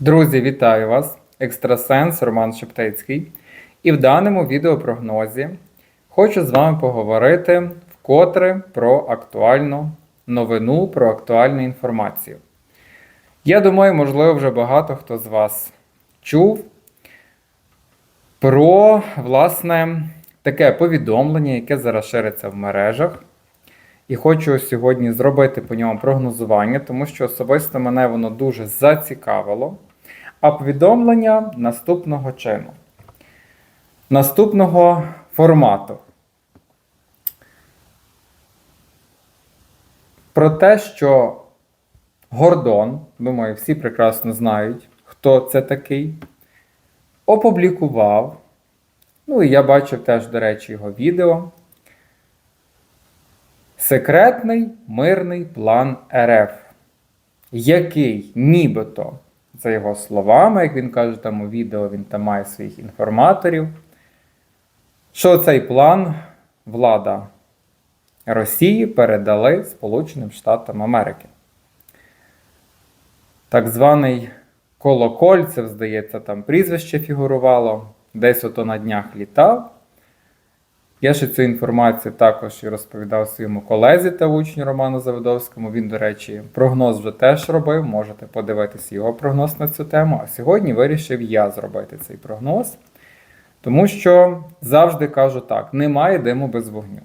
Друзі, вітаю вас! Екстрасенс Роман Шептицький. І в даному відеопрогнозі хочу з вами поговорити вкотре про актуальну новину, про актуальну інформацію. Я думаю, можливо, вже багато хто з вас чув про власне таке повідомлення, яке зараз шириться в мережах. І хочу сьогодні зробити по ньому прогнозування, тому що особисто мене воно дуже зацікавило. А повідомлення наступного чину. Наступного формату. Про те, що Гордон, думаю, всі прекрасно знають, хто це такий, опублікував. Ну і я бачив теж, до речі, його відео. Секретний мирний план РФ, який нібито, за його словами, як він каже там у відео, він там має своїх інформаторів, що цей план влада Росії передали Сполученим Штатам Америки. Так званий Колокольцев, здається, там прізвище фігурувало, десь ото на днях літав. Я ще цю інформацію також і розповідав своєму колезі та учню Роману Заводовському. Він, до речі, прогноз вже теж робив. Можете подивитись його прогноз на цю тему. А сьогодні вирішив я зробити цей прогноз, тому що завжди кажу так: немає диму без вогню.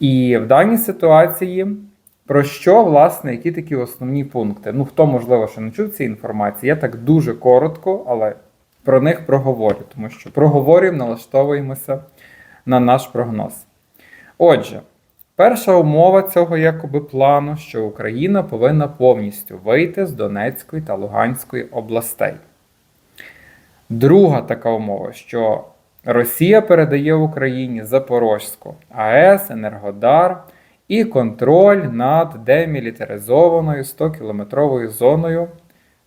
І в даній ситуації, про що, власне, які такі основні пункти? Ну, хто, можливо, ще не чув цієї інформації, я так дуже коротко, але про них проговорю, тому що проговорюємо, налаштовуємося на наш прогноз. Отже, перша умова цього якоби плану, що Україна повинна повністю вийти з Донецької та Луганської областей. Друга така умова, що Росія передає Україні Запорозьку АЕС, Енергодар і контроль над демілітаризованою 100-кілометровою зоною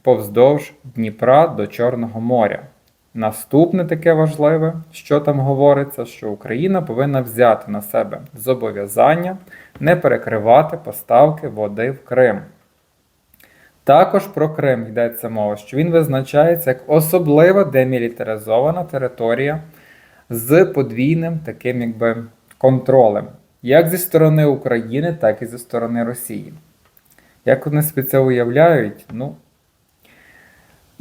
повздовж Дніпра до Чорного моря. Наступне таке важливе, що там говориться, що Україна повинна взяти на себе зобов'язання не перекривати поставки води в Крим. Також про Крим йдеться мова, що він визначається як особливо демілітаризована територія з подвійним таким якби контролем, як зі сторони України, так і зі сторони Росії. Як вони собі це уявляють, ну.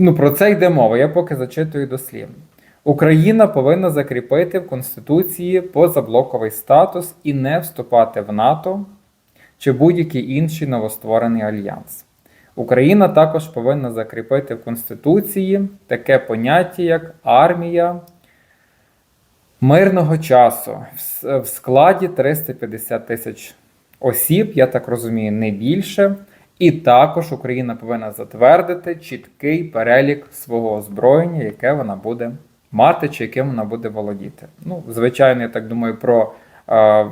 Ну, про це йде мова, я поки зачитую дослівно. Україна повинна закріпити в Конституції позаблоковий статус і не вступати в НАТО чи будь-який інший новостворений альянс. Україна також повинна закріпити в Конституції таке поняття, як армія мирного часу в складі 350 тисяч осіб, я так розумію, не більше. І також Україна повинна затвердити чіткий перелік свого озброєння, яке вона буде мати, чи яким вона буде володіти. Ну, звичайно, я так думаю, про е,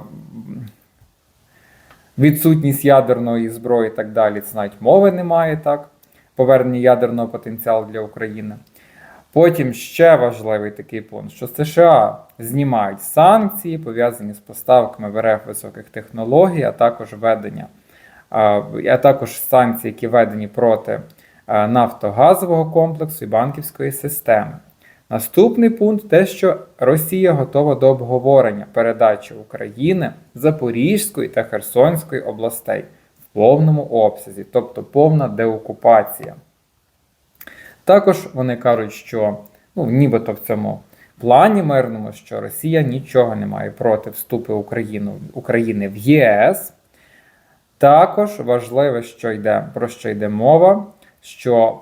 відсутність ядерної зброї і так далі. Це навіть мови немає, так? Повернення ядерного потенціалу для України. Потім ще важливий такий пункт, що США знімають санкції, пов'язані з поставками в РФ високих технологій, а також введення а також санкції, які введені проти нафтогазового комплексу і банківської системи. Наступний пункт те, що Росія готова до обговорення передачі України Запорізької та Херсонської областей в повному обсязі, тобто повна деокупація. Також вони кажуть, що ну, нібито в цьому плані мирному, що Росія нічого не має проти вступу України, в ЄС. Також важливе, що йде, про що йде мова, що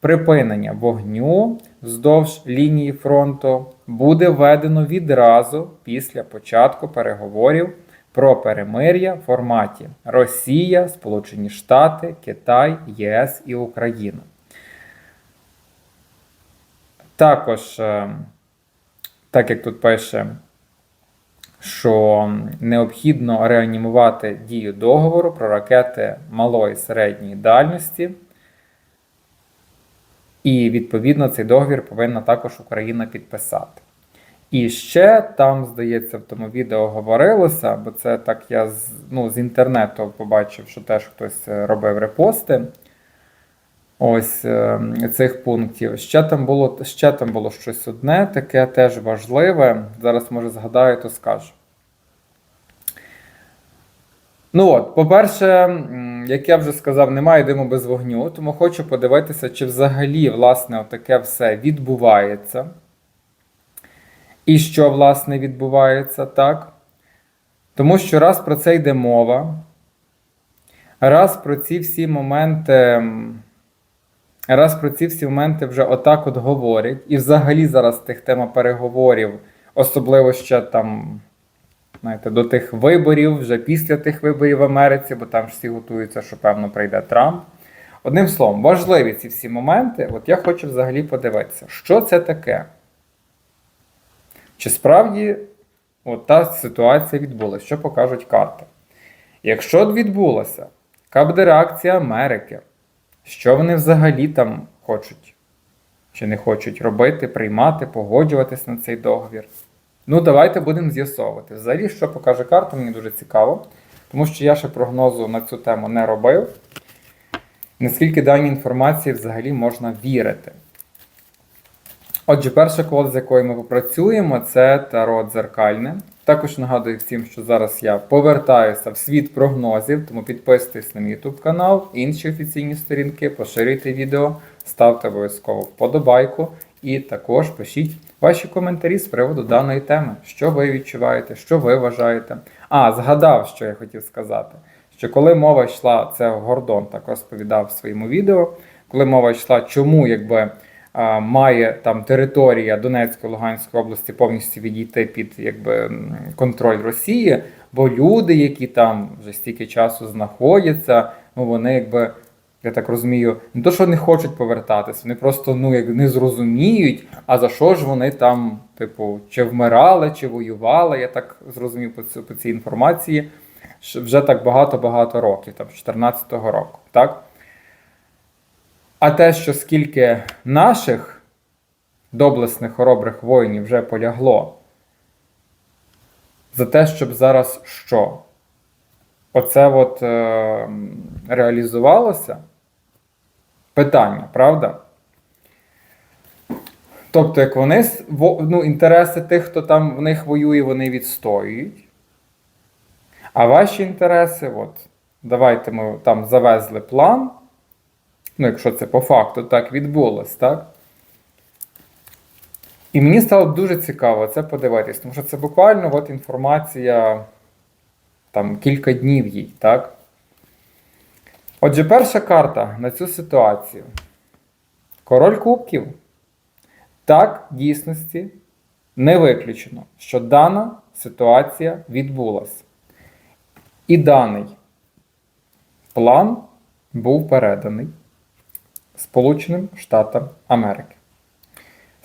припинення вогню вздовж лінії фронту буде введено відразу після початку переговорів про перемир'я в форматі Росія, Сполучені Штати, Китай, ЄС і Україна. Також, е, так як тут пише, що необхідно реанімувати дію договору про ракети малої середньої дальності. І, відповідно, цей договір повинна також Україна підписати. І ще там, здається, в тому відео говорилося, бо це так я з, ну, з інтернету побачив, що теж хтось робив репости. Ось е, цих пунктів. Ще там було ще там було щось одне, таке теж важливе. Зараз, може, згадаю, то скажу. Ну от, по-перше, як я вже сказав, немає диму без вогню, тому хочу подивитися, чи взагалі власне таке все відбувається. І що, власне, відбувається так. Тому що раз про це йде мова, раз про ці всі моменти, раз про ці всі моменти вже отак от говорять, і взагалі зараз тих тема переговорів, особливо ще там знаєте, до тих виборів, вже після тих виборів в Америці, бо там всі готуються, що певно прийде Трамп. Одним словом, важливі ці всі моменти. От я хочу взагалі подивитися, що це таке. Чи справді от та ситуація відбулася, що покажуть карти? Якщо відбулася, яка буде реакція Америки? Що вони взагалі там хочуть? Чи не хочуть робити, приймати, погоджуватись на цей договір? Ну, давайте будемо з'ясовувати. Взагалі, що покаже карта, мені дуже цікаво, тому що я ще прогнозу на цю тему не робив. Наскільки даній інформації взагалі можна вірити? Отже, перша колода, з якою ми попрацюємо, це таро дзеркальне. Також нагадую всім, що зараз я повертаюся в світ прогнозів, тому підписуйтесь на мій YouTube канал, інші офіційні сторінки, поширюйте відео, ставте обов'язково вподобайку і також пишіть ваші коментарі з приводу даної теми, що ви відчуваєте, що ви вважаєте. А, згадав, що я хотів сказати. Що коли мова йшла, це Гордон так розповідав в своєму відео, коли мова йшла, чому якби має там територія Донецької Луганської області повністю відійти під якби контроль Росії, бо люди, які там вже стільки часу знаходяться, ну вони якби. Я так розумію, не то, що не хочуть повертатись, вони просто ну як не зрозуміють, а за що ж вони там, типу, чи вмирали, чи воювали. Я так зрозумів по, цю, по цій інформації вже так багато-багато років, там 14-го року. так? А те, що скільки наших доблесних хоробрих воїнів вже полягло, за те, щоб зараз що? Оце от е, реалізувалося питання, правда? Тобто, як вони ну, інтереси тих, хто там в них воює, вони відстоюють. А ваші інтереси, от, давайте ми там завезли план. Ну, якщо це по факту так відбулось, так? І мені стало дуже цікаво це подивитись, тому що це буквально от інформація там кілька днів їй, так? Отже, перша карта на цю ситуацію. Король кубків. Так, в дійсності не виключено, що дана ситуація відбулася. І даний план був переданий Сполученим Штатам Америки.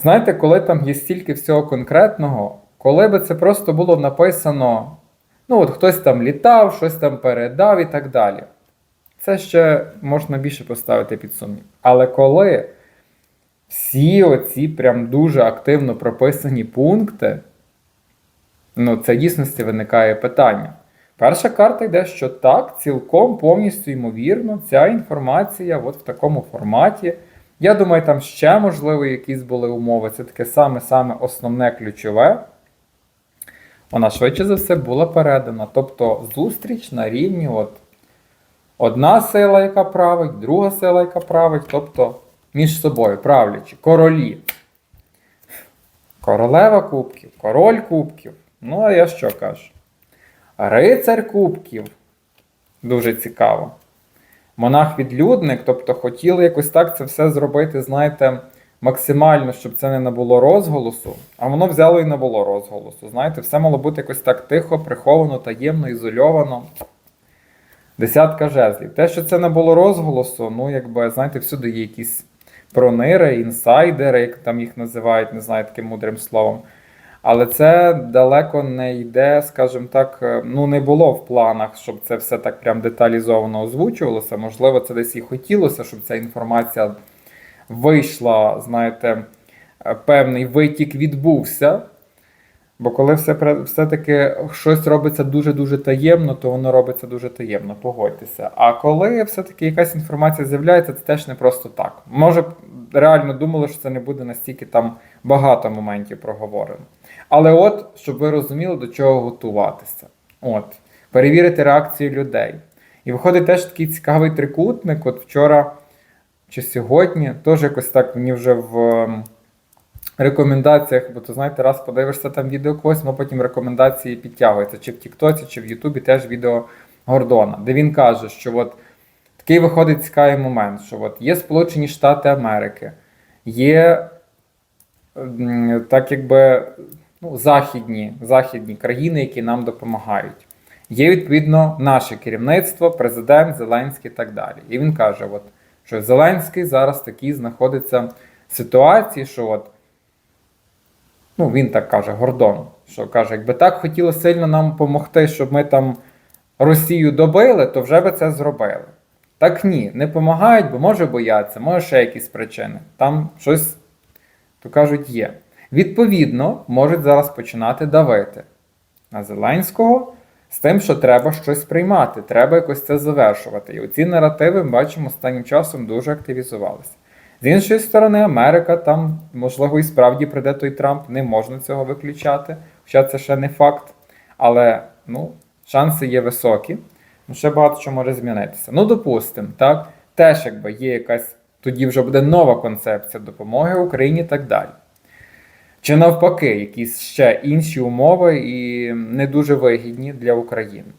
Знаєте, коли там є стільки всього конкретного, коли би це просто було написано, ну от хтось там літав, щось там передав і так далі. Це ще можна більше поставити під сумнів. Але коли всі оці прям дуже активно прописані пункти, ну це дійсності виникає питання. Перша карта йде, що так, цілком повністю ймовірно, ця інформація от в такому форматі. Я думаю, там ще, можливо, якісь були умови. Це таке саме-саме основне ключове. Вона швидше за все була передана. Тобто зустріч на рівні от, одна сила, яка править, друга сила, яка править, тобто між собою правлячі, королі. Королева кубків, король кубків. Ну, а я що кажу? Рицар кубків. Дуже цікаво. Монах-відлюдник, тобто хотіли якось так це все зробити, знаєте, максимально, щоб це не набуло розголосу, а воно взяло і набуло розголосу. Знаєте, все мало бути якось так тихо, приховано, таємно, ізольовано. Десятка жезлів. Те, що це не було розголосу, ну, якби, знаєте, всюди є якісь пронири, інсайдери, як там їх називають, не знаю таким мудрим словом. Але це далеко не йде, скажімо так, е, ну не було в планах, щоб це все так прям деталізовано озвучувалося. Можливо, це десь і хотілося, щоб ця інформація вийшла, знаєте, е, певний витік відбувся. Бо коли все все-таки щось робиться дуже-дуже таємно, то воно робиться дуже таємно, погодьтеся. А коли все-таки якась інформація з'являється, це теж не просто так. Може, реально думали, що це не буде настільки там багато моментів проговорено. Але от, щоб ви розуміли, до чого готуватися. От, перевірити реакцію людей. І виходить теж такий цікавий трикутник. От вчора чи сьогодні, теж якось так мені вже в ем, рекомендаціях, бо то знаєте, раз подивишся там відео когось, ну потім рекомендації підтягуються, чи в Тіктоці, чи в Ютубі теж відео Гордона, де він каже, що от такий виходить цікавий момент, що от є Сполучені Штати Америки, є так якби ну, західні, західні країни, які нам допомагають. Є відповідно наше керівництво, президент, Зеленський і так далі. І він каже, от, що Зеленський зараз такий знаходиться в ситуації, що от, ну він так каже, Гордон, що каже, якби так хотіло сильно нам допомогти, щоб ми там Росію добили, то вже би це зробили. Так ні, не допомагають, бо може бояться, може ще якісь причини. Там щось, то кажуть, є. Відповідно, можуть зараз починати давити на Зеленського з тим, що треба щось приймати, треба якось це завершувати. І оці наративи, ми бачимо, останнім часом дуже активізувалися. З іншої сторони, Америка там, можливо, і справді прийде той Трамп, не можна цього виключати, хоча це ще не факт. Але ну, шанси є високі, ну, ще багато що може змінитися. Ну, допустимо, так, теж якби є якась, тоді вже буде нова концепція допомоги Україні і так далі. Чи навпаки, якісь ще інші умови і не дуже вигідні для України.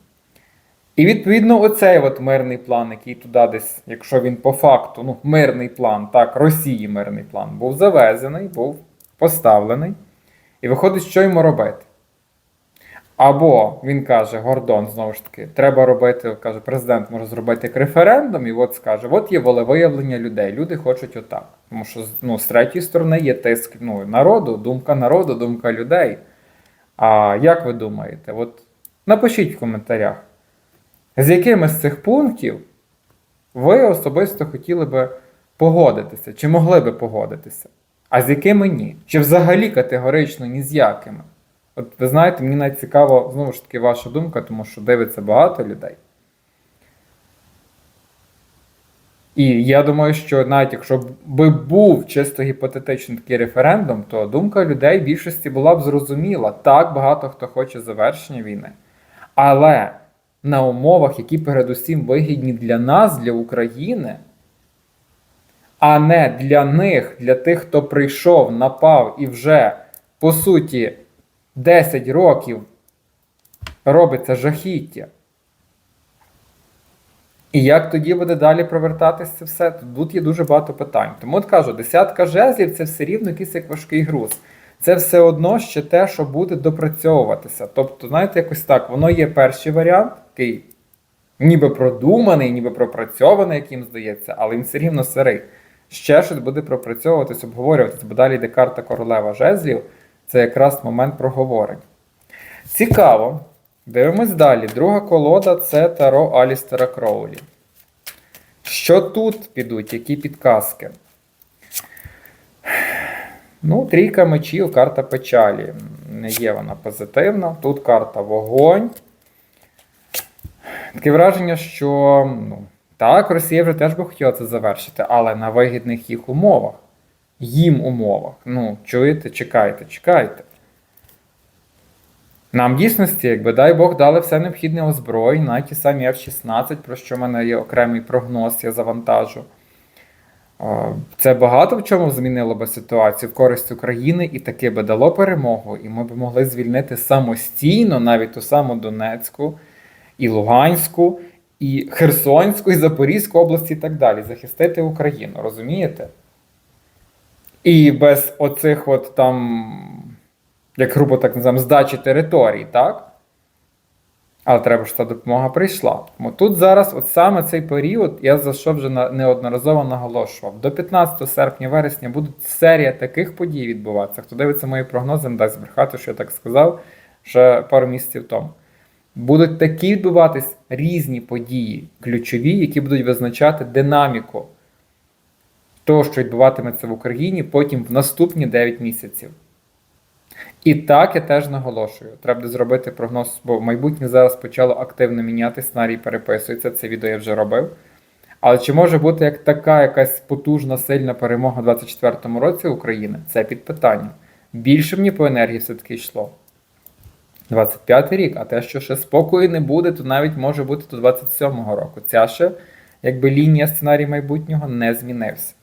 І відповідно, оцей от мирний план, який туди десь, якщо він по факту, ну, мирний план, так, Росії мирний план, був завезений, був поставлений. І виходить, що йому робити? Або він каже, Гордон, знову ж таки, треба робити, каже, президент може зробити як референдум, і от скаже: от є волевиявлення людей, люди хочуть отак. Тому що ну, з третьої сторони є тиск ну, народу, думка народу, думка людей. А як ви думаєте? От напишіть в коментарях, з якими з цих пунктів ви особисто хотіли би погодитися, чи могли би погодитися, а з якими ні? Чи взагалі категорично ні з якими? От ви знаєте, мені навіть знову ж таки, ваша думка, тому що дивиться багато людей. І я думаю, що навіть якщо би був чисто гіпотетичний такий референдум, то думка людей в більшості була б зрозуміла. Так, багато хто хоче завершення війни. Але на умовах, які передусім вигідні для нас, для України, а не для них, для тих, хто прийшов, напав і вже, по суті, 10 років робиться жахіття. І як тоді буде далі провертатися це все? Тут є дуже багато питань. Тому от кажу, десятка жезлів це все рівно якийсь як важкий груз. Це все одно ще те, що буде допрацьовуватися. Тобто, знаєте, якось так, воно є перший варіант, який ніби продуманий, ніби пропрацьований, як їм здається, але він все рівно сирий. Ще щось буде пропрацьовуватись, обговорюватися, бо далі йде карта королева жезлів. Це якраз момент проговорень. Цікаво. Дивимось далі. Друга колода це Таро Алістера Кроулі. Що тут підуть? Які підказки? Ну, трійка мечів, карта печалі. Не є вона позитивна. Тут карта вогонь. Таке враження, що ну, так, Росія вже теж би хотіла це завершити, але на вигідних їх умовах. Їм умовах. Ну, чуєте, чекайте, чекайте. Нам дійсності, якби дай Бог, дали все необхідне озброєння, ті самі F-16, про що в мене є окремий прогноз, я завантажу. Е, Це багато в чому змінило би ситуацію в користь України і таки би дало перемогу, і ми б могли звільнити самостійно навіть ту саму Донецьку, і Луганську, і Херсонську, і Запорізьку області і так далі. Захистити Україну, розумієте? І без оцих от там, як грубо так називаємо, здачі територій, так? Але треба, щоб та допомога прийшла. Тому тут зараз, от саме цей період, я за що вже неодноразово наголошував. До 15 серпня вересня будуть серія таких подій відбуватися. Хто дивиться мої прогнози, не дасть збрехати, що я так сказав ще пару місяців тому. Будуть такі відбуватись різні події, ключові, які будуть визначати динаміку того, що відбуватиметься в Україні потім в наступні 9 місяців. І так я теж наголошую. Треба зробити прогноз, бо майбутнє зараз почало активно міняти, сценарій переписується. Це відео я вже робив. Але чи може бути як така якась потужна, сильна перемога у 24-му році України? Це під питанням. Більше мені по енергії все-таки йшло. 25 рік, а те, що ще спокою не буде, то навіть може бути до 27-го року. Ця ще, якби лінія сценарій майбутнього не змінився.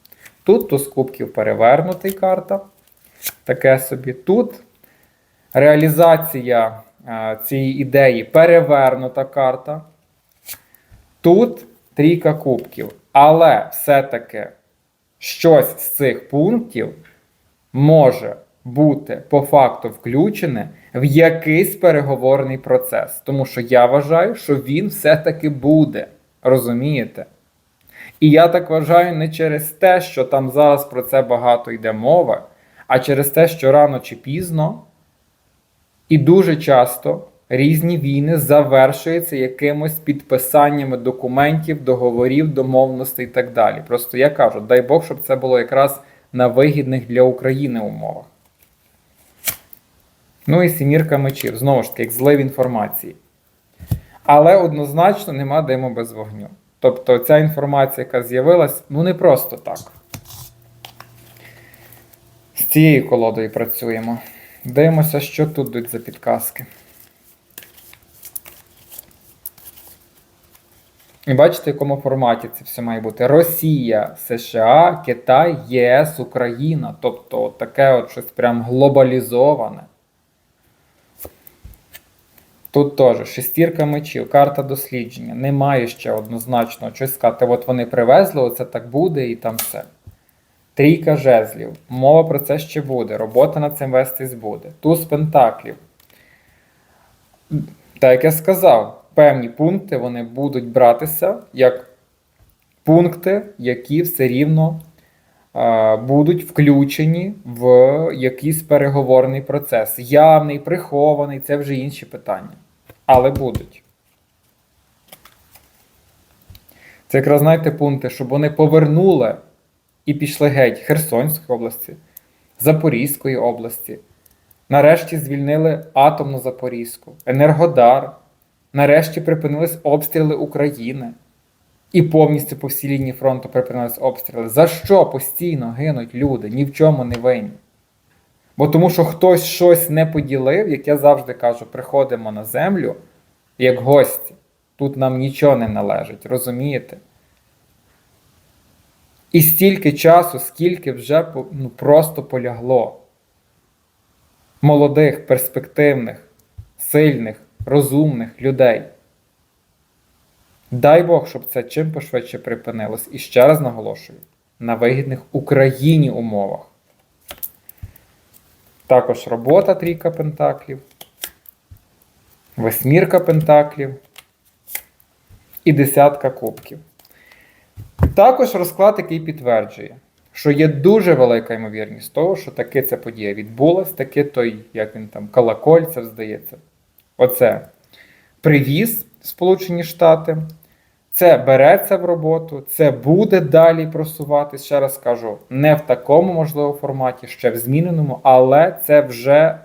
Тут туз кубків перевернутий карта. Таке собі. Тут реалізація е, цієї ідеї перевернута карта. Тут трійка кубків. Але все-таки щось з цих пунктів може бути по факту включене в якийсь переговорний процес. Тому що я вважаю, що він все-таки буде. Розумієте? І я так вважаю не через те, що там зараз про це багато йде мова, а через те, що рано чи пізно і дуже часто різні війни завершуються якимось підписаннями документів, договорів, домовленостей і так далі. Просто я кажу, дай Бог, щоб це було якраз на вигідних для України умовах. Ну і сімірка мечів, знову ж таки, як злив інформації. Але однозначно нема диму без вогню. Тобто ця інформація, яка з'явилась, ну не просто так. З цією колодою працюємо. Дивимося, що тут йдуть за підказки. І бачите, в якому форматі це все має бути: Росія, США, Китай, ЄС, Україна. Тобто таке от щось прям глобалізоване. Тут теж шестірка мечів, карта дослідження. Немає ще однозначно щось сказати. От вони привезли, оце так буде і там все. Трійка жезлів. Мова про це ще буде. Робота над цим вестись буде. Туз пентаклів. Так як я сказав, певні пункти вони будуть братися як пункти, які все рівно е, будуть включені в якийсь переговорний процес. Явний, прихований це вже інші питання. Але будуть. Це якраз знаєте пункти, щоб вони повернули і пішли геть Херсонської області, Запорізької області. Нарешті звільнили атомну Запорізьку, Енергодар. Нарешті припинились обстріли України. І повністю по всій лінії фронту припинились обстріли. За що постійно гинуть люди? Ні в чому не винні. Бо тому що хтось щось не поділив, як я завжди кажу, приходимо на землю як гості. Тут нам нічого не належить, розумієте? І стільки часу, скільки вже ну, просто полягло. Молодих, перспективних, сильних, розумних людей. Дай Бог, щоб це чим пошвидше припинилось. І ще раз наголошую: на вигідних Україні умовах. Також робота трійка пентаклів, восьмірка пентаклів і десятка кубків. Також розклад, який підтверджує, що є дуже велика ймовірність того, що таки ця подія відбулась, таки той, як він там, колокольцев, здається. Оце привіз Сполучені Штати. Це береться в роботу, це буде далі просуватись. Ще раз кажу, не в такому можливо форматі, ще в зміненому, але це вже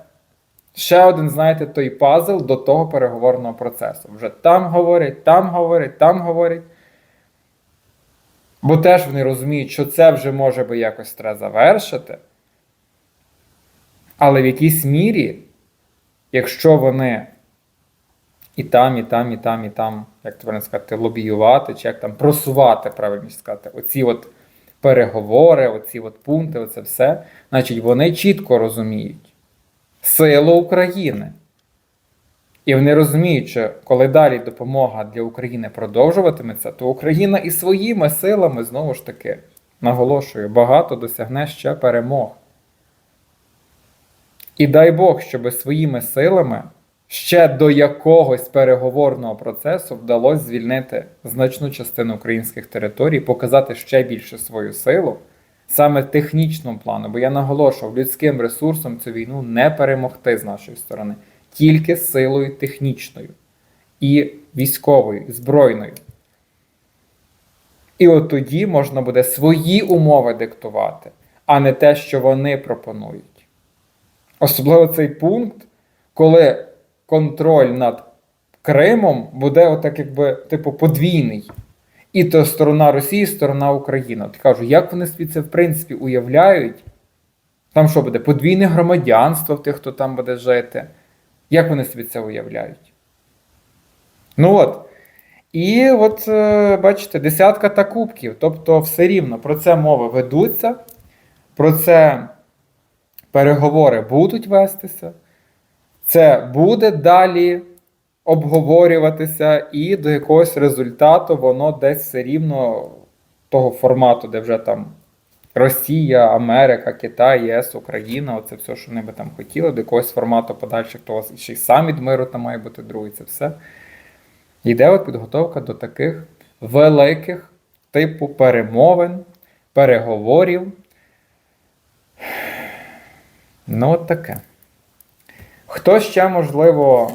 ще один, знаєте, той пазл до того переговорного процесу. Вже там говорять, там говорять, там говорять. Бо теж вони розуміють, що це вже може би якось треба завершити. Але в якійсь мірі, якщо вони і там, і там, і там, і там, як то сказати, лобіювати, чи як там просувати, правильніше сказати, оці от переговори, оці от пункти, оце все, значить, вони чітко розуміють силу України. І вони розуміють, що коли далі допомога для України продовжуватиметься, то Україна і своїми силами знову ж таки наголошую, багато досягне ще перемог. І дай Бог, щоб своїми силами ще до якогось переговорного процесу вдалося звільнити значну частину українських територій, показати ще більше свою силу саме в технічному плану. Бо я наголошував, людським ресурсом цю війну не перемогти з нашої сторони, тільки силою технічною і військовою, і збройною. І от тоді можна буде свої умови диктувати, а не те, що вони пропонують. Особливо цей пункт, коли контроль над Кримом буде отак, якби, типу, подвійний. І то сторона Росії, і сторона України. От кажу, як вони собі це в принципі уявляють? Там що буде? Подвійне громадянство в тих, хто там буде жити. Як вони собі це уявляють? Ну от. І от, е, бачите, десятка та кубків. Тобто, все рівно про це мови ведуться, про це переговори будуть вестися. Це буде далі обговорюватися, і до якогось результату воно десь все рівно того формату, де вже там Росія, Америка, Китай, ЄС, Україна, оце все, що вони би там хотіли, до якогось формату подальших того ще й саміт миру там має бути другий, це все. Йде от підготовка до таких великих типу перемовин, переговорів. Ну, от таке. Хто ще, можливо,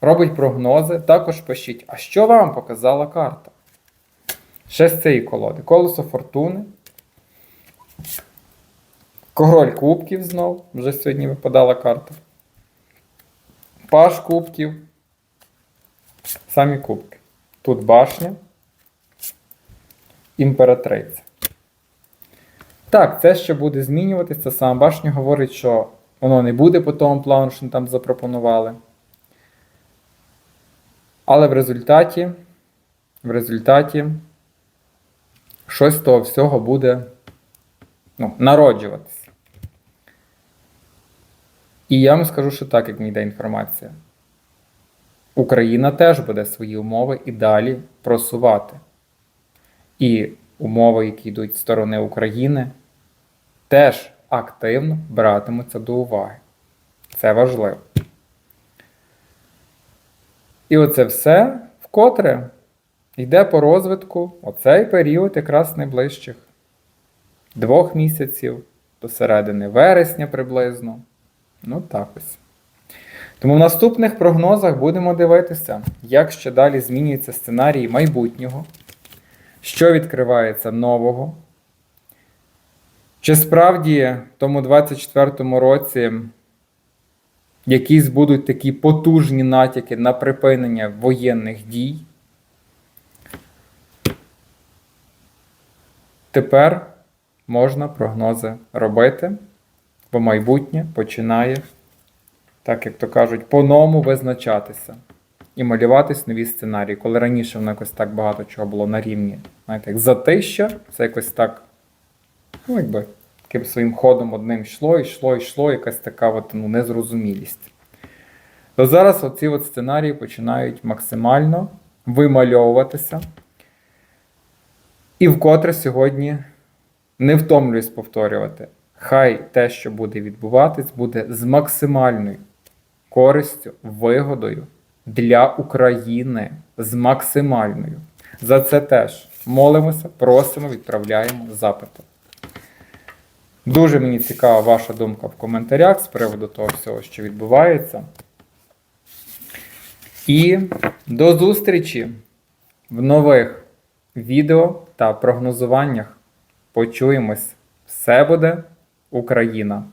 робить прогнози, також пишіть, а що вам показала карта? Ще з цієї колоди. Колесо фортуни. Король кубків знов, вже сьогодні випадала карта. Паш кубків. Самі кубки. Тут башня. Імператриця. Так, це ще буде змінюватися. Це сама башня говорить, що воно не буде по тому плану, що там запропонували. Але в результаті, в результаті, щось того всього буде ну, народжуватися. І я вам скажу, що так, як мені йде інформація. Україна теж буде свої умови і далі просувати. І умови, які йдуть з сторони України, теж активно братимуться до уваги. Це важливо. І оце все вкотре йде по розвитку оцей період якраз найближчих двох місяців до середини вересня приблизно. Ну так ось. Тому в наступних прогнозах будемо дивитися, як ще далі змінюється сценарій майбутнього, що відкривається нового. Чи справді в тому 24-му році якісь будуть такі потужні натяки на припинення воєнних дій? Тепер можна прогнози робити, бо майбутнє починає так як то кажуть, по-новому визначатися і малюватись нові сценарії. Коли раніше воно якось так багато чого було на рівні, знаєте, як затища, це якось так, ну, якби таким своїм ходом одним йшло, йшло, йшло, якась така от, ну, незрозумілість. То зараз оці от сценарії починають максимально вимальовуватися. І вкотре сьогодні не втомлююсь повторювати. Хай те, що буде відбуватись, буде з максимальною користю, вигодою для України з максимальною. За це теж молимося, просимо, відправляємо запити. Дуже мені цікава ваша думка в коментарях з приводу того всього, що відбувається. І до зустрічі в нових відео та прогнозуваннях. Почуємось. Все буде Україна!